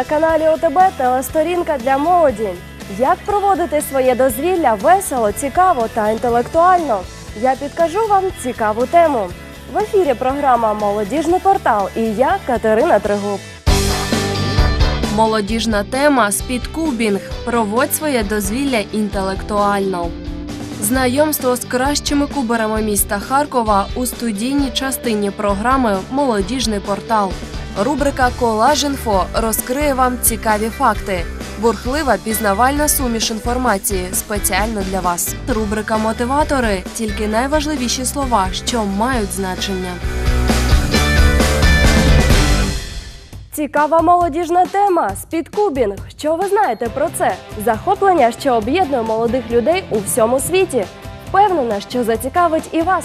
На каналі ОТБ Телесторінка для молоді. Як проводити своє дозвілля весело, цікаво та інтелектуально? Я підкажу вам цікаву тему. В ефірі програма Молодіжний портал і я Катерина Тригуб. Молодіжна тема спідкубінг. Проводь своє дозвілля інтелектуально. Знайомство з кращими куберами міста Харкова у студійній частині програми Молодіжний портал. Рубрика Колаж.Інфо розкриє вам цікаві факти. Бурхлива пізнавальна суміш інформації спеціально для вас. Рубрика Мотиватори тільки найважливіші слова, що мають значення. Цікава молодіжна тема спідкубінг. Що ви знаєте про це? Захоплення, що об'єднує молодих людей у всьому світі. Впевнена, що зацікавить і вас.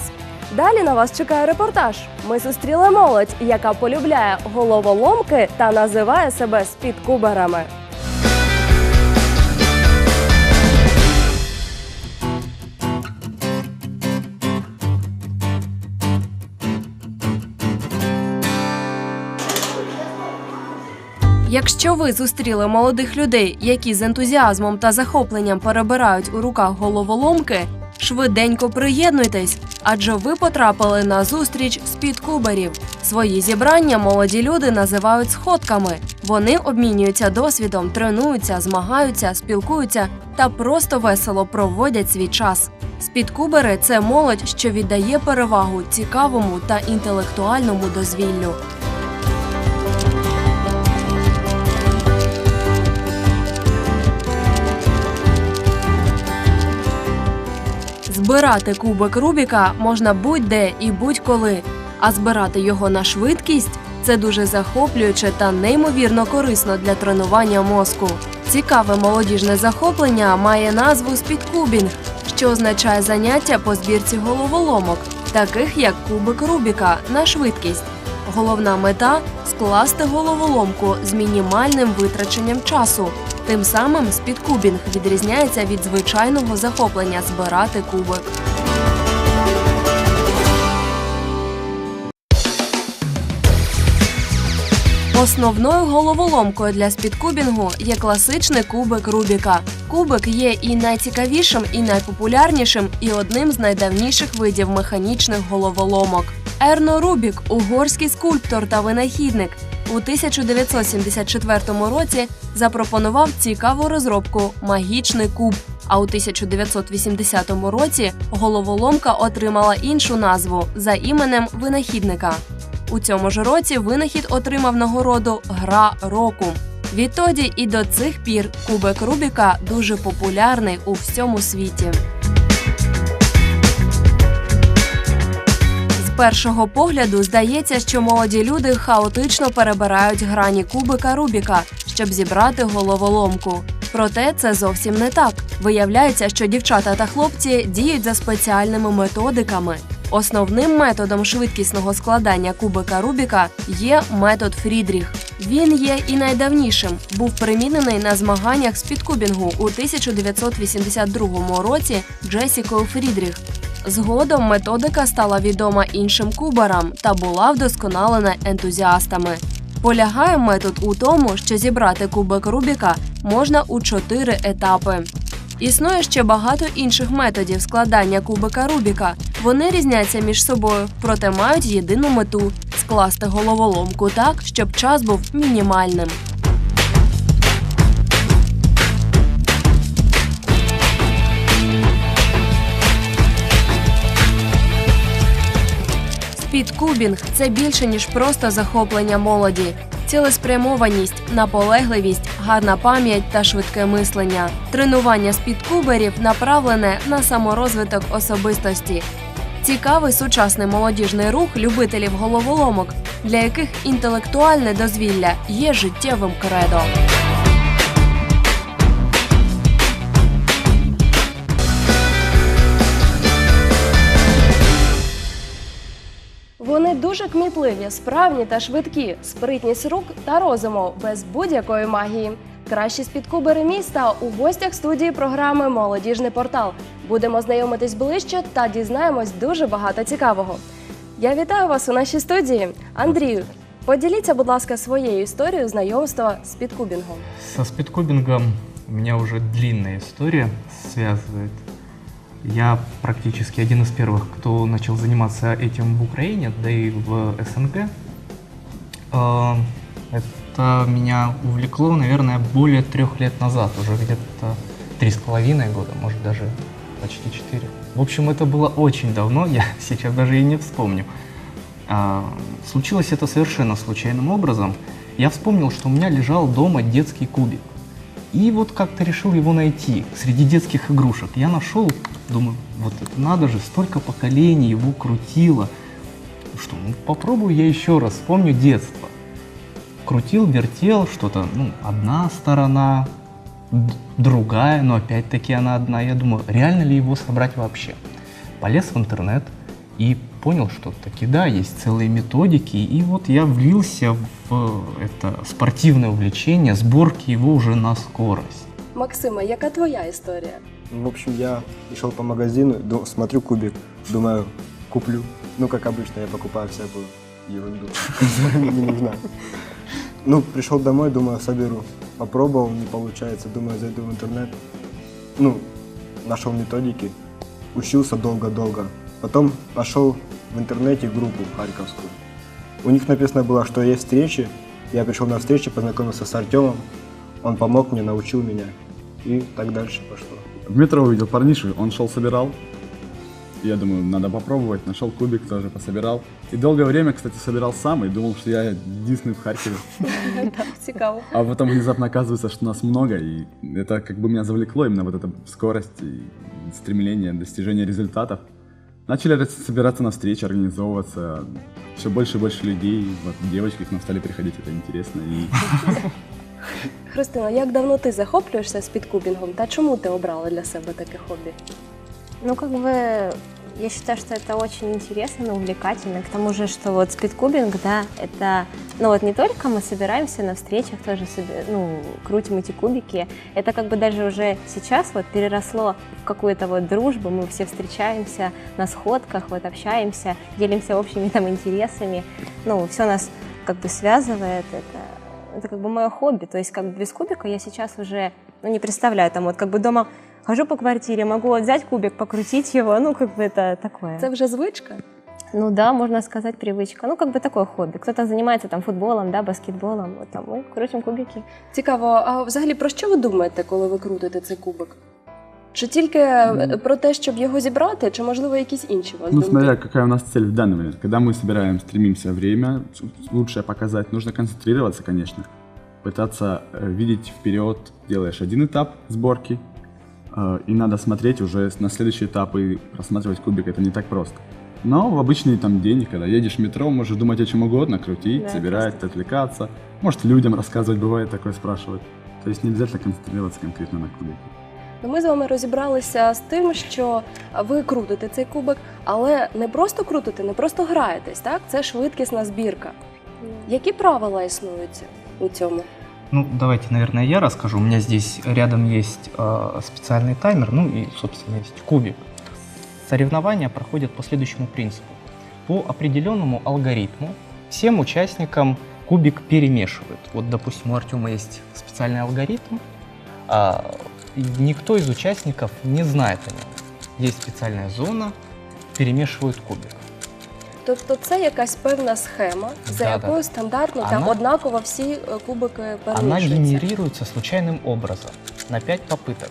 Далі на вас чекає репортаж. Ми зустріли молодь, яка полюбляє головоломки та називає себе спідкуберами. Якщо ви зустріли молодих людей, які з ентузіазмом та захопленням перебирають у руках головоломки, швиденько приєднуйтесь, адже ви потрапили на зустріч з куберів. Свої зібрання молоді люди називають сходками. Вони обмінюються досвідом, тренуються, змагаються, спілкуються та просто весело проводять свій час. Спідкубери це молодь, що віддає перевагу цікавому та інтелектуальному дозвіллю. Збирати кубик Рубіка можна будь-де і будь-коли, а збирати його на швидкість це дуже захоплююче та неймовірно корисно для тренування мозку. Цікаве молодіжне захоплення має назву спідкубінг, що означає заняття по збірці головоломок, таких як кубик Рубіка на швидкість. Головна мета скласти головоломку з мінімальним витраченням часу. Тим самим спідкубінг відрізняється від звичайного захоплення збирати кубик. Основною головоломкою для спідкубінгу є класичний кубик Рубіка. Кубик є і найцікавішим, і найпопулярнішим, і одним з найдавніших видів механічних головоломок. Ерно Рубік угорський скульптор та винахідник. У 1974 році запропонував цікаву розробку магічний куб. А у 1980 році головоломка отримала іншу назву за іменем винахідника. У цьому ж році винахід отримав нагороду Гра року. Відтоді і до цих пір кубик Рубіка дуже популярний у всьому світі. Першого погляду здається, що молоді люди хаотично перебирають грані кубика Рубіка, щоб зібрати головоломку. Проте це зовсім не так. Виявляється, що дівчата та хлопці діють за спеціальними методиками. Основним методом швидкісного складання кубика Рубіка є метод Фрідріх. Він є і найдавнішим. Був примінений на змаганнях з підкубінгу у 1982 році Джесікою Фрідріх. Згодом методика стала відома іншим кубарам та була вдосконалена ентузіастами. Полягає метод у тому, що зібрати кубик Рубіка можна у чотири етапи. Існує ще багато інших методів складання кубика Рубіка. Вони різняться між собою, проте мають єдину мету скласти головоломку так, щоб час був мінімальним. Спідкубінг це більше ніж просто захоплення молоді. Цілеспрямованість, наполегливість, гарна пам'ять та швидке мислення. Тренування спідкуберів направлене на саморозвиток особистості. Цікавий сучасний молодіжний рух любителів головоломок, для яких інтелектуальне дозвілля є життєвим кредо. Вони дуже кмітливі, справні та швидкі, спритність рук та розуму без будь-якої магії. Кращі спідкубери міста у гостях студії програми Молодіжний портал. Будемо знайомитись ближче та дізнаємось дуже багато цікавого. Я вітаю вас у нашій студії. Андрію, Поділіться, будь ласка, своєю історією знайомства з підкубінгом. Со спидкубингом у меня уже длинная история связывает. Я практически один из первых, кто начал заниматься этим в Украине, да и в СНГ. А, Это меня увлекло, наверное, более трех лет назад, уже где-то три с половиной года, может даже почти четыре. В общем, это было очень давно, я сейчас даже и не вспомню. А, Случилось это совершенно случайным образом. Я вспомнил, что у меня лежал дома детский кубик. И вот как-то решил его найти среди детских игрушек. Я нашел, думаю, вот это надо же, столько поколений его крутило. Что, ну попробую я еще раз, вспомню детство. Крутил, вертел, что-то, ну, одна сторона, другая, но опять-таки она одна. Я думаю, реально ли его собрать вообще? Полез в интернет и понял, что таки да, есть целые методики. И вот я влился в это спортивное увлечение, сборки его уже на скорость. Максима, яка твоя історія? В общем, я шел по магазину, смотрю кубик, думаю, куплю. Ну, как обычно, я покупаю всякую ерунду, которая не нужна. Ну, пришел домой, думаю, соберу. Попробовал, не получается, думаю, зайду в интернет. Ну, нашел методики, учился долго-долго. Потом пошел в интернете группу харьковскую. У них написано было, что есть встречи. Я пришел на встречу, познакомился с Артемом. Он помог мне, научил меня. И так дальше пошло. В метро увидел парнишу, он шел собирал. Я думаю, надо попробовать. Нашел кубик, тоже пособирал. И долгое время, кстати, собирал сам и думал, что я единственный в Харькове. А потом внезапно оказывается, что нас много, и это как бы меня завлекло, именно вот эта скорость и стремление достижения результатов. Начали рас- собираться на встречи, организовываться. Все больше и больше людей, вот девочки к нам стали приходить, это интересно. И Христина, як давно ти захоплюєшся спідкубінгом та чому ти обрала для себе таке хобі? Ну, как бы, я считаю, что это очень интересно, увлекательно. К тому же, что вот спидкубинг, да, это, ну вот не только мы собираемся на встречах, тоже, ну, крутим эти кубики, это как бы даже уже сейчас вот переросло в какую-то вот дружбу, мы все встречаемся на сходках, вот общаемся, делимся общими там интересами, ну, все нас как бы связывает, это, это как бы мое хобби, то есть как бы без кубика я сейчас уже, ну, не представляю, там вот как бы дома Хожу по квартире, могу вот взять кубик, покрутить его, ну, как бы это такое. Це вже звичка. Ну да, можно сказать, привычка. Ну, как бы такое хобби. Кто-то занимается там футболом, да, баскетболом, вот там мы крутим кубики. Цікаво, а взагалі про що ви думаєте, коли ви крутите цей кубик? Чи тільки е, про те, щоб його зібрати, чи можливо якісь інші у вас Ну, думки? смотря какая у нас цель в данный момент. Когда мы собираем, стремимся время лучше показать, нужно концентрироваться, конечно. Пытаться э, видеть вперед, делаешь один этап сборки, э, и надо смотреть уже на следующий этап и просматривать кубик, это не так просто. Но в обычный там день, когда едешь в метро, можешь думать о чем угодно, крутить, Да, собирать, отвлекаться. Может, людям рассказывать, бывает такое спрашивать. То есть не обязательно концентрироваться конкретно на кубике. Ну, Ми з вами розібралися з тим, що ви крутите цей кубик, але не просто крутите, не просто граєтесь, так? Це швидкісна збірка. Які правила існують у цьому? Ну, давайте, наверное, я расскажу. У меня здесь рядом есть э, специальный таймер, ну и, собственно, есть кубик. Соревнования проходят по следующему принципу. По определенному алгоритму всем участникам кубик перемешивают. Вот, допустим, у Артема есть специальный алгоритм, а никто из участников не знает о нем. Есть специальная зона, перемешивают кубик. Тобто це якась певна схема, за Да-да. якою стандартно там Вона- однаково всі е, кубики Она перемішуються. генерируется случайным образом на 5 попыток.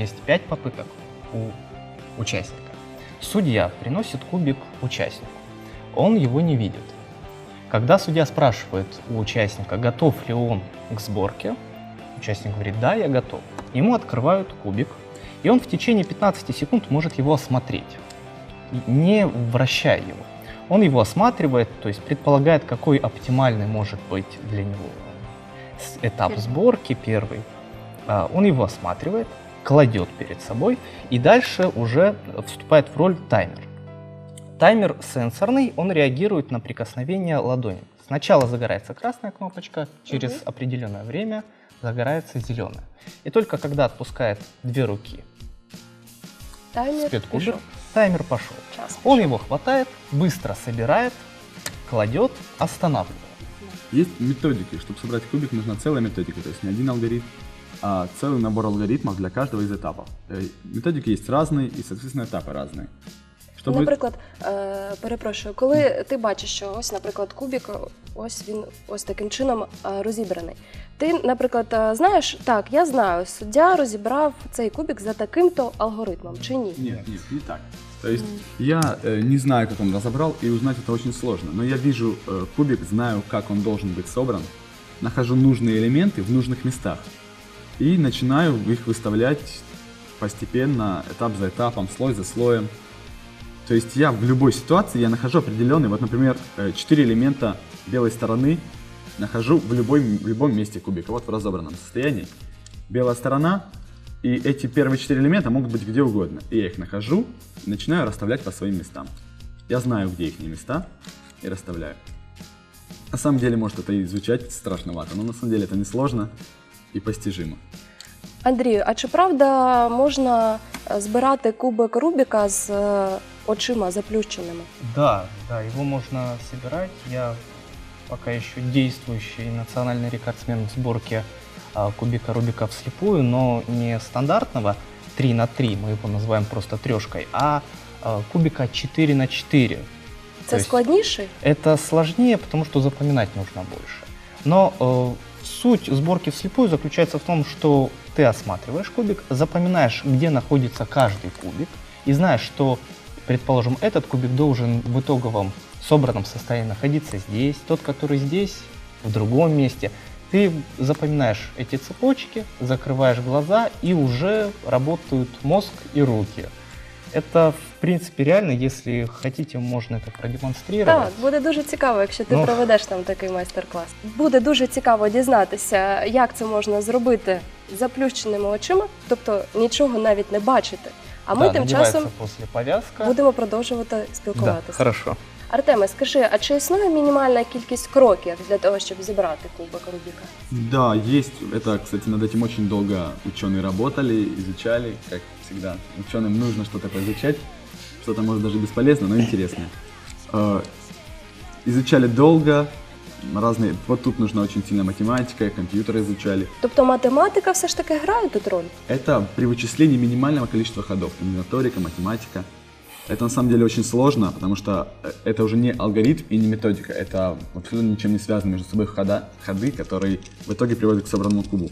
Есть 5 попыток у участника. Судья приносит кубик участнику. Он его не видит. Когда судья спрашивает у участника, готов ли он к сборке, участник говорит, да, я готов. Ему открывают кубик, и он в течение 15 секунд может его осмотреть, не вращая его. Он его осматривает, то есть предполагает, какой оптимальный может быть для него этап сборки первый. А, Он его осматривает, кладет перед собой, и дальше уже вступает в роль таймер. Таймер сенсорный, он реагирует на прикосновение ладони. Сначала загорается красная кнопочка, через Мгм. определенное время загорается зеленая. И только когда отпускает две руки Таймер спидкубер. Таймер пошел. Час Он его хватает, быстро собирает, кладет, останавливает. Есть методики. Чтобы собрать кубик, нужна целая методика. То есть не один алгоритм, а целый набор алгоритмов для каждого из этапов. Э, Методики есть разные, и, соответственно, этапы разные. Чтобы... Наприклад, е, перепрошую, коли ти бачиш, що ось, наприклад, кубік, ось він ось таким чином е, розібраний. Ти, наприклад, е, знаєш, так, я знаю, суддя розібрав цей кубік за таким-то алгоритмом, чи ні? Нет, нет, не так. То есть я э, не знаю, как он разобрал, и узнать это очень сложно. Но я вижу э, кубик, знаю, как он должен быть собран, нахожу нужные элементы в нужных местах и начинаю их выставлять постепенно, этап за этапом, слой за слоем. То есть я в любой ситуации я нахожу определенный, вот, например, э, четыре элемента белой стороны нахожу в, любой, в любом месте кубика, вот в разобранном состоянии. Белая сторона, и эти первые четыре элемента могут быть где угодно. И я их нахожу начинаю расставлять по своим местам. Я знаю, где их места, и расставляю. На самом деле, может это и звучать страшновато, но на самом деле это несложно и постижимо. Андрію, а чи правда можна збирати кубик Рубіка з е, очима заплющеними? Да, да, его можно собирать. Я пока еще действующий национальный рекордсмен в сборке а, кубика Рубика вслепую, но не стандартного 3 на 3, мы его называем просто трешкой, а, а, кубика 4 на 4. Це То есть складніше? Это сложнее, потому что запоминать нужно больше. Но э, суть сборки вслепую заключается в том, что ты осматриваешь кубик, запоминаешь, где находится каждый кубик, и знаешь, что, предположим, этот кубик должен в итоговом собранном состоянии находиться здесь, тот, который здесь, в другом месте. Ты запоминаешь эти цепочки, закрываешь глаза, и уже работают мозг и руки. Это, в принципі, реально, якщо хотите, можна це продемонструвати. Так, буде дуже цікаво, якщо ти Ну. проведеш там такий майстер-клас. Буде дуже цікаво дізнатися, як це можна зробити заплющеними очима, тобто нічого навіть не бачити. А ми Да, тим часом після повязка. будемо продовжувати Да, спілкуватися. хорошо. Артеме, скажи, а чи існує мінімальна кількість кроків для того, щоб зібрати кубик Рубіка? Да, есть. Это, кстати, над этим очень долго ученые работали, изучали, как всегда. Ученым нужно что-то поизучать, что-то может даже бесполезно, но интересно. Э, Изучали долго, разные. Вот тут нужна очень сильная математика, компьютеры изучали. Тобто математика все ж таки грає тут роль? Это при вычислении минимального количества ходов. Комбинаторика, математика. Это на самом деле очень сложно, потому что э, это уже не алгоритм и не методика. Это абсолютно ничем не связаны между собой хода, ходы, которые в итоге приводят к собранному кубу.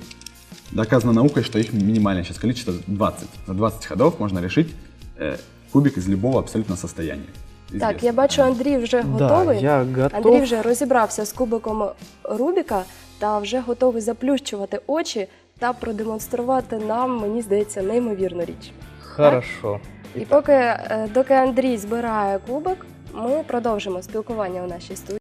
Доказано наукой, что их минимальное сейчас количество 20. За 20 ходов можно решить э, кубик из любого абсолютно состояния. Так, Известно. я бачу, Андрій вже готовий. Да, я готов. Андрій вже розібрався з кубиком Рубіка та вже готовий заплющувати очі та продемонструвати нам, мені здається, неймовірну річ. Хорошо. І поки е, доки Андрій збирає кубик, ми продовжимо спілкування у нашій студії.